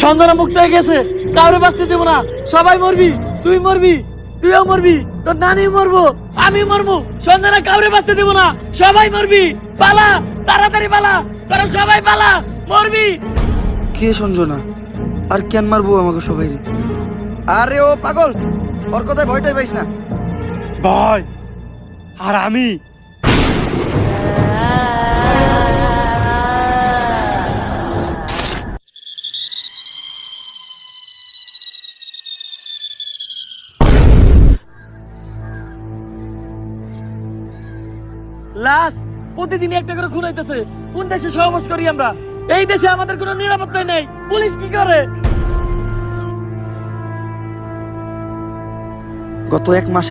সঞ্জনা মুক্ত হয়ে গেছে। কাউরে বাঁচতে দেবো না। সবাই মরবি তুই মরবি তুইও মরবি তোর নানি মরবো আমি মরবো। সঞ্জনা কাউরে বাঁচতে দেবো না। সবাই মরবি পালা তাড়াতাড়ি পালা তোরা সবাই পালা মরবি। কে সঞ্জনা? আর কেন মারবো আমাকে সবাই রে? আরে ও পাগল ওর কথায় ভয়টাই পাইস না। ভয়? আর আমি? লাশ প্রতিদিন একটা করে খুন হইতেছে। কোন দেশে সহবাস করি আমরা? এই দেশে আমাদের কোনো নিরাপত্তা নেই। পুলিশ কি করে? গত এক মাস